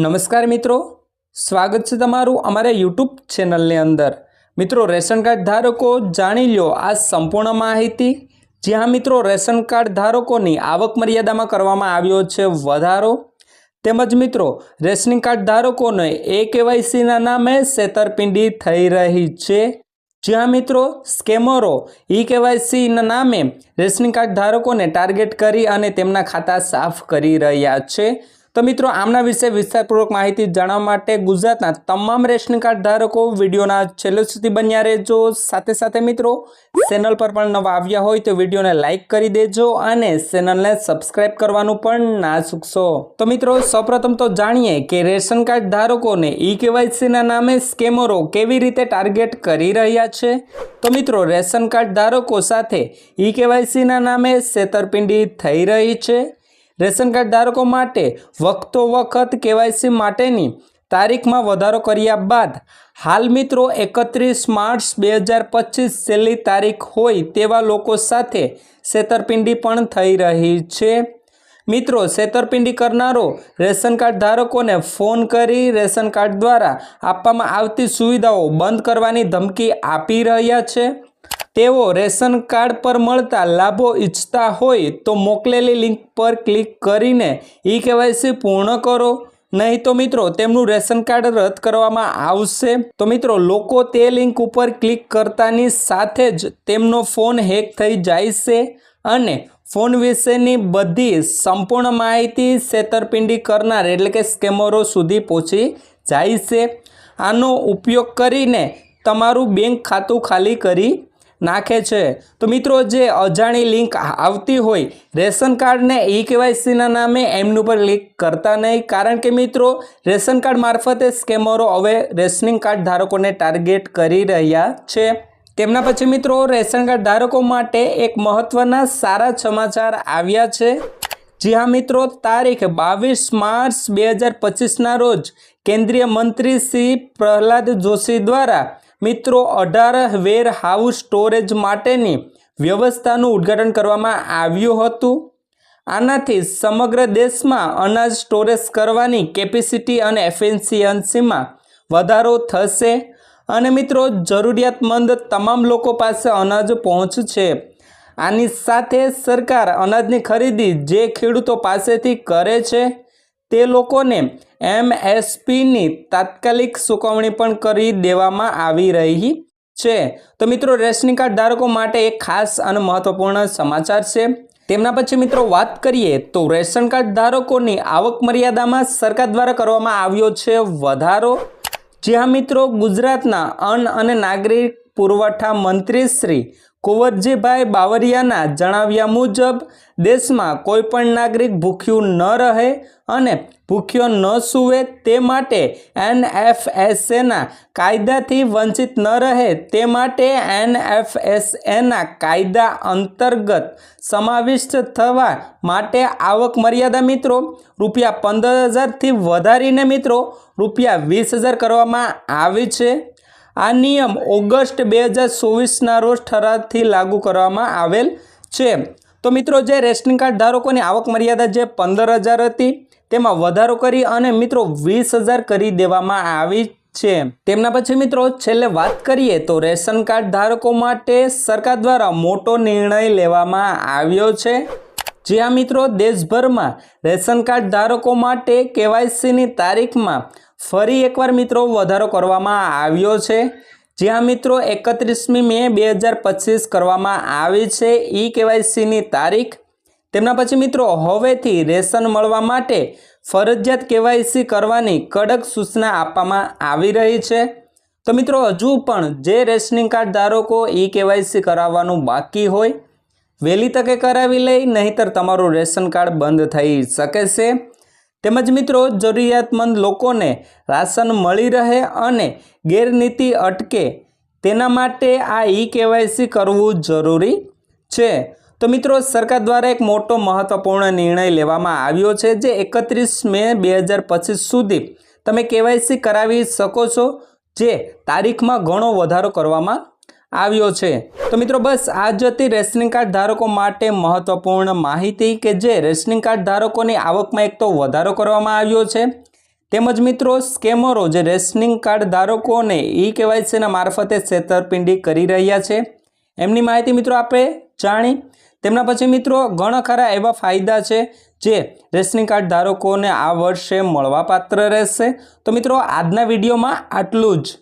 નમસ્કાર મિત્રો. સ્વાગત છે તમારું અમારા યુટ્યુબ ચેનલની અંદર. મિત્રો, રેશન કાર્ડ ધારકો જાણી લો આ સંપૂર્ણ માહિતી. જ્યાં મિત્રો, રેશન કાર્ડ ધારકોની આવક મર્યાદામાં કરવામાં આવ્યો છે વધારો. તેમજ મિત્રો, રેશનિંગ કાર્ડ ધારકોને એ કેવાયસીના નામે છેતરપિંડી થઈ રહી છે. જ્યાં મિત્રો, સ્કેમરો ઈ કેવાયસીના નામે રેશનિંગ કાર્ડ ધારકોને ટાર્ગેટ કરી અને તેમના ખાતા સાફ કરી રહ્યા છે. તો મિત્રો, આમના વિશે વિસ્તારપૂર્વક માહિતી જાણવા માટે ગુજરાતના તમામ રેશન કાર્ડ ધારકો વિડીયોના છેલ્લે સુધી બન્યા રહેજો. સાથે સાથે મિત્રો, ચેનલ પર પણ નવા આવ્યા હોય તો વિડીયોને લાઇક કરી દેજો અને ચેનલને સબસ્ક્રાઇબ કરવાનું પણ ના ચૂકશો. તો મિત્રો, સૌપ્રથમ તો જાણીએ કે રેશન કાર્ડ ધારકોને ઈ કેવાયસીના નામે સ્કેમરો કેવી રીતે ટાર્ગેટ કરી રહ્યા છે. તો મિત્રો, રેશન કાર્ડ ધારકો સાથે ઈ કેવાયસીના નામે છેતરપિંડી થઈ રહી છે. રેશન કાર્ડ ધારકો માટે વખતો વખત કેવાયસી માટેની તારીખમાં વધારો કર્યા બાદ, હાલ મિત્રો એકત્રીસ માર્ચ બે હજાર પચીસ છેલ્લી તારીખ હોય તેવા લોકો સાથે છેતરપિંડી પણ થઈ રહી છે. મિત્રો, છેતરપિંડી કરનારો રેશન કાર્ડ ધારકોને ફોન કરી રેશન કાર્ડ દ્વારા આપવામાં આવતી સુવિધાઓ બંધ કરવાની ધમકી આપી રહ્યા છે. તેઓ રેશન કાર્ડ પર મળતા લાભો ઈચ્છતા હોય તો મોકલેલી લિંક પર ક્લિક કરીને ઈ કેવાયસી પૂર્ણ કરો. નહીં તો મિત્રો, તેમનું રેશન કાર્ડ રદ કરવામાં આવશે. તો મિત્રો, લોકો તે લિંક ઉપર ક્લિક કરતાની સાથે જ તેમનો ફોન હેક થઈ જાય છે અને ફોન વિશેની બધી સંપૂર્ણ માહિતી છેતરપિંડી કરનાર એટલે કે સ્કેમરો સુધી પહોંચી જાય છે આનો ઉપયોગ કરીને તમારું બેંક ખાતું ખાલી કરી નાખે છે. તો મિત્રો, જે અજાણી લિંક આવતી હોય, રેશન કાર્ડને ઈ કેવાયસીના નામે એમનું પર ક્લિક કરતા નહીં. કારણ કે મિત્રો, રેશન કાર્ડ મારફતે સ્કેમરો હવે રેશનિંગ કાર્ડ ધારકોને ટાર્ગેટ કરી રહ્યા છે. તેમના પછી મિત્રો, રેશન કાર્ડ ધારકો માટે એક મહત્વના સારા સમાચાર આવ્યા છે. જી હા મિત્રો, તારીખ બાવીસ માર્ચ બે હજાર પચીસના રોજ કેન્દ્રીય મંત્રી શ્રી પ્રહલાદ જોશી દ્વારા મિત્રો, અઢાર વેર હાઉસ સ્ટોરેજ માટેની વ્યવસ્થાનું ઉદ્ઘાટન કરવામાં આવ્યું હતું. આનાથી સમગ્ર દેશમાં અનાજ સ્ટોરેજ કરવાની કેપેસિટી અને એફિશિયન્સીમાં વધારો થશે. અને મિત્રો, જરૂરિયાતમંદ તમામ લોકો પાસે અનાજ પહોંચશે. આની સાથે સરકાર અનાજની ખરીદી જે ખેડૂતો પાસેથી કરે છે તે લોકોને એમએસપીની તાત્કાલિક ચૂકવણી પણ કરી દેવામાં આવી રહી છે. તો મિત્રો, રેશનિંગ કાર્ડ ધારકો માટે એક ખાસ અને મહત્વપૂર્ણ સમાચાર છે. તેમના પછી મિત્રો, વાત કરીએ તો રેશન કાર્ડ ધારકોની આવક મર્યાદામાં સરકાર દ્વારા કરવામાં આવ્યો છે વધારો. જ્યાં મિત્રો, ગુજરાતના અન્ન અને નાગરિક પુરવઠા મંત્રી શ્રી કુંવરજીભાઈ બાવરિયાના જણાવ્યા મુજબ, દેશમાં કોઈપણ નાગરિક ભૂખ્યું ન રહે અને ભૂખ્યો ન સૂવે તે માટે એનએફએસએના કાયદાથી વંચિત ન રહે તે માટે એનએફએસએના કાયદા અંતર્ગત સમાવિષ્ટ થવા માટે આવક મર્યાદા મિત્રો રૂપિયા પંદર હજારથી વધારીને મિત્રો રૂપિયા વીસ હજાર કરવામાં આવી છે. આ નિયમ ઓગસ્ટ બે હજાર ચોવીસના રોજ ઠરાવથી લાગુ કરવામાં આવેલ છે. તો મિત્રો, જે રેશનિંગ કાર્ડ ધારકોની આવક મર્યાદા જે પંદર હજાર હતી, તેમાં વધારો કરી અને મિત્રો વીસ હજાર કરી દેવામાં આવી છે. તેમના પછી મિત્રો, છેલ્લે વાત કરીએ તો રેશન કાર્ડ ધારકો માટે સરકાર દ્વારા મોટો નિર્ણય લેવામાં આવ્યો છે. જ્યાં મિત્રો, દેશભરમાં રેશન કાર્ડ ધારકો માટે કેવાયસીની તારીખમાં ફરી એકવાર મિત્રો વધારો કરવામાં આવ્યો છે. જ્યાં મિત્રો એકત્રીસમી મે બે હજાર પચીસ કરવામાં આવી છે ઈ કેવાયસીની તારીખ. તેમના પછી મિત્રો હવેથી રેશન મળવા માટે ફરજિયાત કેવાયસી કરવાની કડક સૂચના આપવામાં આવી રહી છે. તો મિત્રો હજુ પણ જે રેશનિંગ કાર્ડ ધારકો ઈ કેવાયસી કરાવવાનું બાકી હોય, વહેલી તકે કરાવી લઈ નહીંતર તમારું રેશન કાર્ડ બંધ થઈ શકે છે. તેમજ મિત્રો, જરૂરિયાતમંદ લોકોને રાશન મળી રહે અને ગેરનીતિ અટકે, તેના માટે આ ઈ કેવાયસી કરવું જરૂરી છે. તો મિત્રો, સરકાર દ્વારા એક મોટો મહત્વપૂર્ણ નિર્ણય લેવામાં આવ્યો છે જે એકત્રીસ મે બે હજાર પચીસ સુધી તમે કેવાયસી કરાવી શકો છો, જે તારીખમાં ઘણો વધારો કરવામાં આવ્યો છે. તો મિત્રો બસ આ જ હતી રેશનિંગ કાર્ડ ધારકો માટે મહત્વપૂર્ણ માહિતી કે જે રેશનિંગ કાર્ડ ધારકોની આવકમાં એક તો વધારો કરવામાં આવ્યો છે. તેમજ મિત્રો સ્કેમરો જે રેશનિંગ કાર્ડ ધારકોને ઈ કેવાયસીના મારફતે છેતરપિંડી કરી રહ્યા છે. એમની માહિતી મિત્રો આપણે જાણી. તેમના પછી મિત્રો ઘણા ખરા એવા ફાયદા છે જે રેશનિંગ કાર્ડ ધારકોને આ વર્ષે મળવાપાત્ર રહેશે. તો મિત્રો આજના વિડીયોમાં આટલું જ.